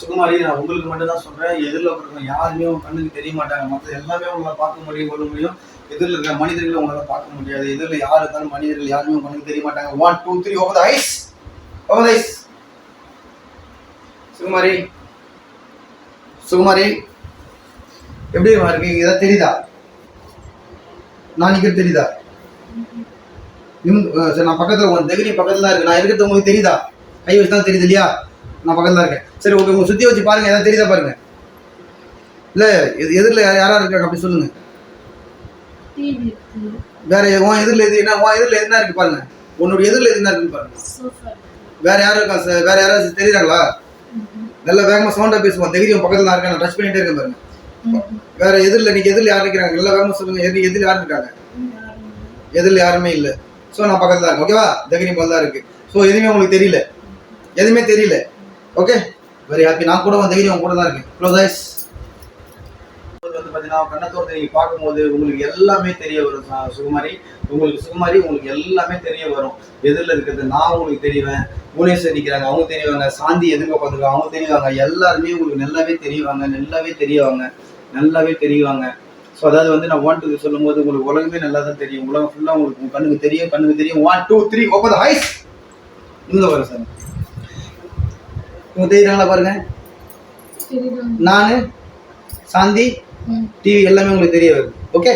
சுகுமாரி நான் உங்களுக்கு மட்டும் தான் சொல்றேன். எதிரில் இருக்கிறவங்க யாருமே உங்க கண்ணுக்கு தெரிய மாட்டாங்க. மற்ற எல்லாமே உங்களை பார்க்க முடியும் கொள்ள முடியும். எதிரில் இருக்கிற மனிதர்களை உங்களால் பார்க்க முடியாது. எதிரில் யார் இருந்தாலும் மனிதர்கள் யாருமே உங்க கண்ணுக்கு தெரிய மாட்டாங்க. One two three over eyes over eyes Sukumari Sukumari எப்படி இருக்கு? ஏதாவது தெரியுதா? நான் நிக்கிறது தெரியுதா? நான் பக்கத்தில் உங்க தகுதி பக்கத்தில் தான் இருக்கு. நான் இருக்கிறது உங்களுக்கு தெரியுதா? கை வச்சு தான் தெரியுது இல்லையா? நான் பக்கத்தில் தான் இருக்கேன். சரி ஓகே உங்கள் சுற்றி வச்சு பாருங்கள் எதாவது தெரியுதா பாருங்கள் இல்லை எது எதிரில் யார் யாராக இருக்காங்க அப்படி சொல்லுங்கள் வேற உன் எதிரில் எது என்ன உன் எதிரில் எதுனா இருக்கு பாருங்க. உன்னோட எதிரில் எது என்ன இருக்குன்னு பாருங்க. வேற யாரும் இருக்கா சார் வேற யாராவது தெரியுறாங்களா? நல்ல வேகமாக சவுண்டாக பேசுவோம். தைரியம் பக்கத்தில் தான் இருக்கேன் நான் டச் பண்ணிட்டே இருக்கேன் பாருங்க. வேற எதிரில் நீங்க எதிரில் யார் இருக்கிறாங்க நல்ல வேகமாக சொல்லுங்க எதிரி எதிரில் யார் இருக்காங்க எதிரில் யாருமே இல்லை. ஸோ நான் பக்கத்தில் தான் இருக்கேன் ஓகேவா தைரியம் போல தான் இருக்கு. ஸோ எதுவுமே உங்களுக்கு தெரியல. எதுவுமே தெரியல. ஓகே வெரி ஹாப்பி நான் கூட வந்து தைரியம் கூட தான் இருக்கேன். க்ளோஸ் தைஸ் வந்து பார்த்தீங்கன்னா கண்ணத்தோடு நீங்கள் பார்க்கும்போது உங்களுக்கு எல்லாமே தெரிய வரும் சுகுமாரி. உங்களுக்கு சுகுமாரி உங்களுக்கு எல்லாமே தெரிய வரும். எதிரில் இருக்கிறது நான் உங்களுக்கு தெரிவேன் புவனேஸ்வர் நிற்கிறாங்க அவங்க தெரியவாங்க. சாந்தி எதுங்க பார்த்துருக்காங்க அவங்க தெரியவாங்க. எல்லாருமே உங்களுக்கு நல்லாவே தெரியவாங்க. நல்லாவே தெரியவாங்க. நல்லாவே தெரியவாங்க. ஸோ அதாவது வந்து நான் ஒன் டூ சொல்லும் போது உங்களுக்கு உலகமே நல்லா தான் தெரியும். உலகம் ஃபுல்லாக உங்களுக்கு கண்ணுக்கு தெரியும் கண்ணுக்கு தெரியும். One two three open eyes இந்த வரும் சார். இவங்க தெரியுறாங்களா பாருங்க. நான் சாந்தி டிவி எல்லாமே உங்களுக்கு தெரிய வருது. ஓகே